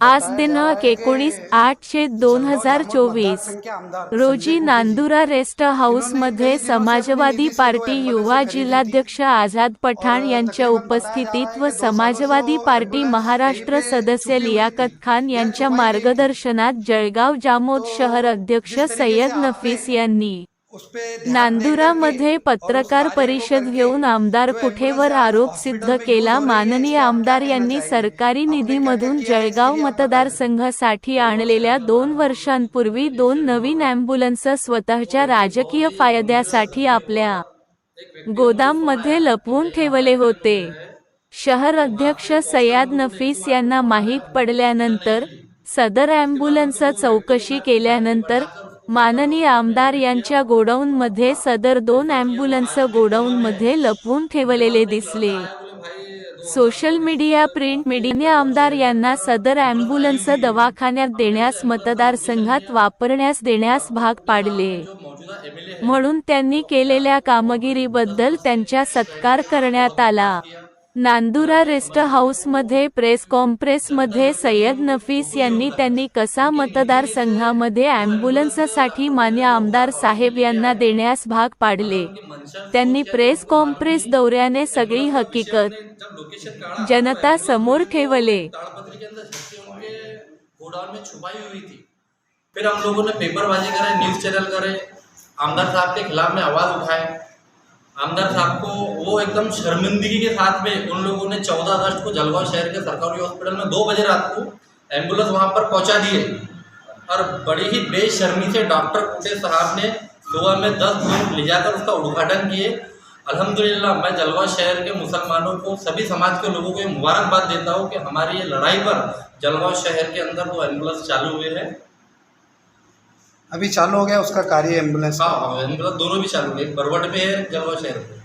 आज दिनांक एकोणीस आठशे दोन हजार चोवीस. रोजी नांदुरा रेस्ट हाऊसमध्ये समाजवादी पार्टी युवा जिल्हाध्यक्ष आझाद पठाण यांच्या उपस्थितीत व समाजवादी पार्टी महाराष्ट्र सदस्य लियाकत खान यांच्या मार्गदर्शनात जळगाव जामोद शहर अध्यक्ष सय्यद नफीस यांनी नांदुरामध्ये पत्रकार परिषद घेऊन आमदार कुठेवर आरोप सिद्ध केला माननीय आमदार यांनी सरकारी निधीमधून जळगाव मतदारसंघासाठी आणलेल्या दोन वर्षांपूर्वी दोन नवीन अँब्युलन्स स्वतःच्या राजकीय फायद्यासाठी आपल्या गोदाममध्ये लपवून ठेवले होते शहर अध्यक्ष सय्याद नफीस यांना माहीत पडल्यानंतर सदर अँब्युलन्स चौकशी केल्यानंतर माननीय आमदार यांच्या गोडाऊनमध्ये सदर दोन अँब्युलन्स गोडाऊनमध्ये लपवून ठेवलेले दिसले. सोशल मीडिया प्रिंट मीडियाने आमदार यांना सदर अँब्युलन्स दवाखान्यात देण्यास मतदारसंघात वापरण्यास देण्यास भाग पाडले. म्हणून त्यांनी केलेल्या कामगिरीबद्दल त्यांचा सत्कार करण्यात आला. नांदुरा रेस्ट हाऊसमध्ये प्रेस कॉन्फरन्समध्ये सय्यद नफीस यांनी त्यांनी कसा मतदारसंघामध्ये अँब्युलन्ससाठी मान्य आमदार साहेब यांना देण्यास भाग पाडले. त्यांनी प्रेस कॉन्फरन्स दौऱ्याने सगळी हकीकत जनता समोर ठेवले. ताड़पत्री के गोडाउन में छुपाई हुई थी फिर हम लोगों ने पेपरबाजी करे न्यूज़ चैनल करे। आमदार साहब के खिलाफ में आवाज़ उठाए। आमदार साहब को वो एकदम शर्मिंदगी के साथ में उन लोगों ने चौदह अगस्त को जलगांव शहर के सरकारी हॉस्पिटल में दो बजे रात को एंबुलेंस वहाँ पर पहुँचा दिए और बड़ी ही बेशर्मी से डॉक्टर कुटे साहब ने सुबह में दस मिनट ले जाकर उसका उद्घाटन किए। अल्हम्दुलिल्लाह, मैं जलगांव शहर के मुसलमानों को, सभी समाज के लोगों को मुबारकबाद देता हूँ कि हमारी ये लड़ाई पर जलगांव शहर के अंदर दो एंबुलेंस चालू हुए हैं। अभी चालू हो गया उसका कार्य एम्बुलेंस हाँ एम्बुलेंस दोनों भी चालू हो है बरवट में है जलवा शहर में।